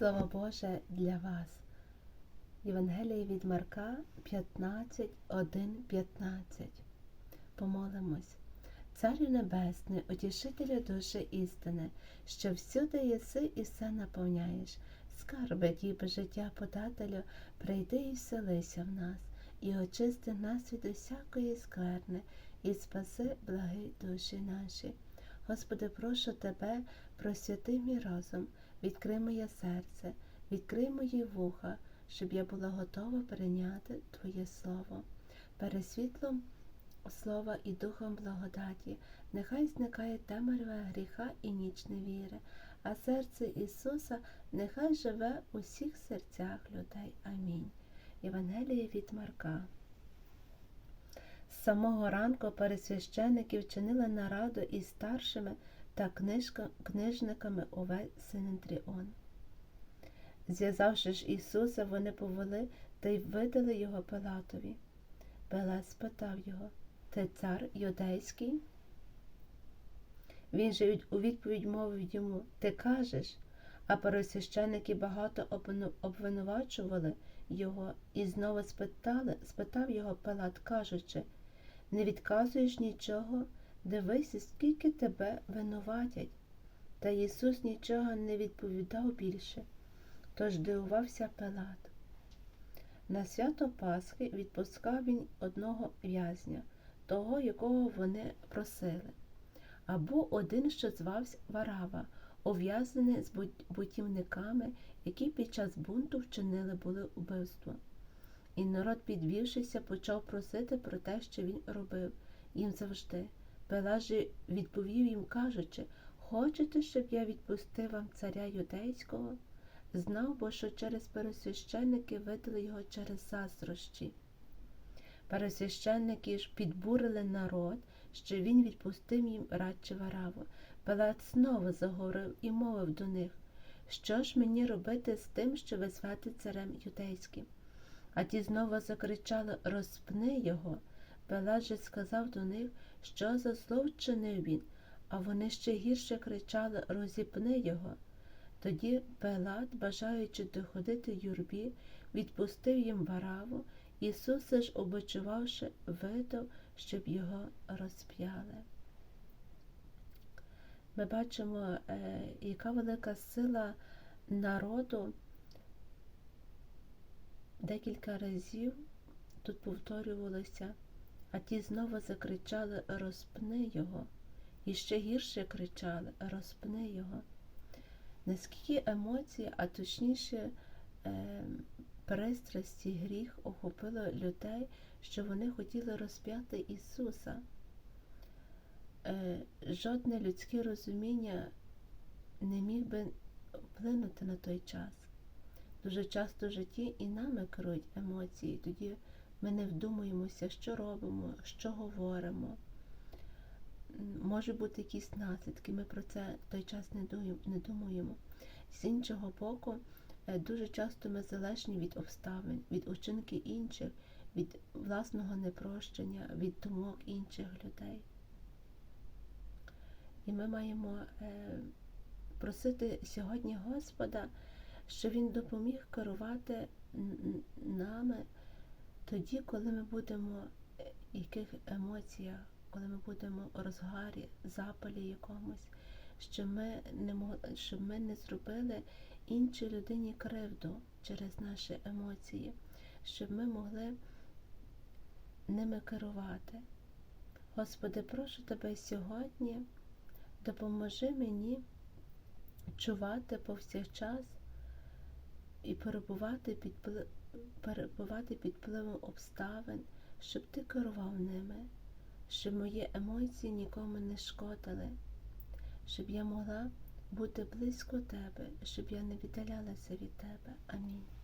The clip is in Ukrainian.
Слово Боже для вас. Євангеліє від Марка 15, 1, 15. Помолимось. Царю Небесний, утішителю душі істини, що всюди єси і все наповняєш. Скарби діби життя подателю, прийди і вселися в нас, і очисти нас від усякої скверни, і спаси благи душі наші. Господи, прошу Тебе, просвяти мій розум, відкрий моє серце, відкрий мої вуха, щоб я була готова прийняти Твоє Слово. Перед світлом Слова і Духом благодаті, нехай зникає темрява гріха і ніч невіри, а серце Ісуса нехай живе у всіх серцях людей. Амінь. Євангеліє від Марка. З самого ранку пересвященники вчинили нараду із старшими та книжка, книжниками увесь Синендріон. Зв'язавши ж Ісуса, вони повели та й видали його Пилатові. Пилат спитав його Ти цар юдейський? Він же у відповідь мовив йому Ти кажеш, а пересвященники багато обвинувачували його і знову спитали, спитав його Пилат, кажучи не відказуєш нічого, дивися, скільки тебе винуватять. Та Ісус нічого не відповідав більше, тож дивувався Пилат. На свято Пасхи відпускав він одного в'язня, того, якого вони просили, або один, що звався Варава, ув'язнений з бутівниками, які під час бунту вчинили були убивство. І народ, підвівшися, почав просити про те, що він робив їм завжди. Пилат же відповів їм, кажучи, хочете, щоб я відпустив вам царя юдейського? Знав, бо що через пересвященники видали його через заздрощі. Пересвященники ж підбурили народ, що він відпустив їм радче вараву. Пилат знову заговорив і мовив до них, що ж мені робити з тим, що ви звати царем юдейським? А ті знову закричали Розпни його. Пилат же сказав до них, що за зло вчинив він, а вони ще гірше кричали Розіпни його. Тоді Пилат, бажаючи доходити юрбі, відпустив їм вараву, Ісуса ж, обочувавши, видав, щоб його розп'яли. Ми бачимо, е, яка велика сила народу декілька разів тут повторювалося, а ті знову закричали Розпни його, і ще гірше кричали Розпни його. Наскільки емоції, а точніше е, пристрасті, гріх охопило людей, що вони хотіли розп'яти Ісуса. Е, жодне людське розуміння не міг би вплинути на той час. Дуже часто в житті і нами керують емоції, тоді ми не вдумуємося, що робимо, що говоримо. Може бути якісь наслідки, ми про це той час не думаємо. З іншого боку, е, дуже часто ми залежні від обставин, від учинків інших, від власного непрощення, від думок інших людей. І ми маємо е, просити сьогодні Господа що Він допоміг керувати нами тоді, коли ми будемо в яких емоціях, коли ми будемо у розгарі, запалі якомусь, щоб ми не могли, щоб ми не зробили іншій людині кривду через наші емоції, щоб ми могли ними керувати. Господи, прошу тебе сьогодні, допоможи мені чувати повсякчас і перебувати під перебувати під впливом обставин, щоб ти керував ними, щоб мої емоції нікому не шкодили, щоб я могла бути близько тебе, щоб я не віддалялася від тебе. Амінь.